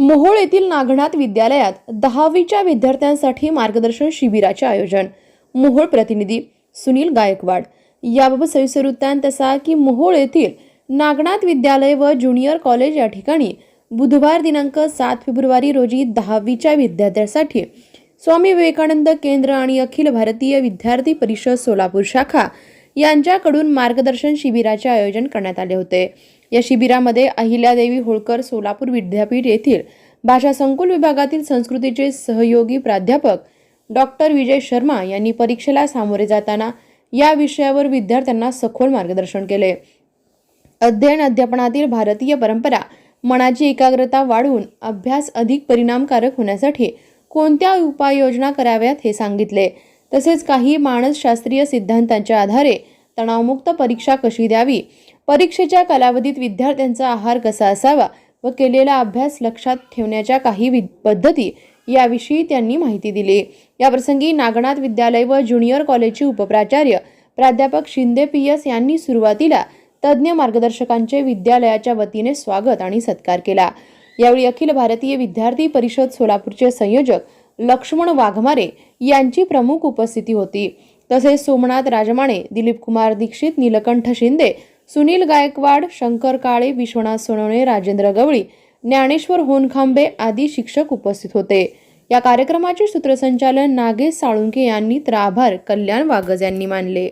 मोहोळ येथील नागनाथ विद्यालयात दहावीच्या विद्यार्थ्यांसाठी मार्गदर्शन शिबिराचे आयोजन. मोहोळ प्रतिनिधी सुनील गायकवाड. याबाबत सविस्तर वृत्तांत असा की मोहोळ येथील नागनाथ विद्यालय व ज्युनियर कॉलेज या ठिकाणी बुधवार दिनांक सात फेब्रुवारी रोजी दहावीच्या विद्यार्थ्यांसाठी स्वामी विवेकानंद केंद्र आणि अखिल भारतीय विद्यार्थी परिषद सोलापूर शाखा यांच्याकडून मार्गदर्शन शिबिराचे आयोजन करण्यात आले होते. या शिबिरामध्ये अहिल्यादेवी होळकर सोलापूर विद्यापीठ येथील भाषा संकुल विभागातील संस्कृतीचे सहयोगी प्राध्यापक डॉक्टर विजय शर्मा यांनी परीक्षेला सामोरे जाताना या विषयावर विद्यार्थ्यांना सखोल मार्गदर्शन केले. अध्ययन अध्यापनातील भारतीय परंपरा मनाची एकाग्रता वाढवून अभ्यास अधिक परिणामकारक होण्यासाठी कोणत्या उपाययोजना कराव्यात हे सांगितले. तसेच काही मानसशास्त्रीय सिद्धांतांच्या आधारे तणावमुक्त परीक्षा कशी द्यावी. परीक्षेच्या कालावधीत विद्यार्थ्यांचा आहार कसा असावा व केलेला अभ्यास लक्षात ठेवण्याच्या काही वि- पद्धती याविषयी त्यांनी माहिती दिली. याप्रसंगी नागनाथ विद्यालय व ज्युनियर कॉलेजचे उपप्राचार्य प्राध्यापक शिंदे पी एस यांनी सुरुवातीला तज्ज्ञ मार्गदर्शकांचे विद्यालयाच्या वतीने स्वागत आणि सत्कार केला. यावेळी अखिल भारतीय विद्यार्थी परिषद सोलापूरचे संयोजक लक्ष्मण वाघमारे यांची प्रमुख उपस्थिती होती. तसेच सोमनाथ राजमाणे दिलीप कुमार दीक्षित नीलकंठ शिंदे सुनील गायकवाड शंकर काळे विश्वनाथ सोनवणे राजेंद्र गवळी ज्ञानेश्वर होनखांबे आदी शिक्षक उपस्थित होते. या कार्यक्रमाचे सूत्रसंचालन नागेश साळुंके यांनी तर आभार कल्याण वागज यांनी मानले.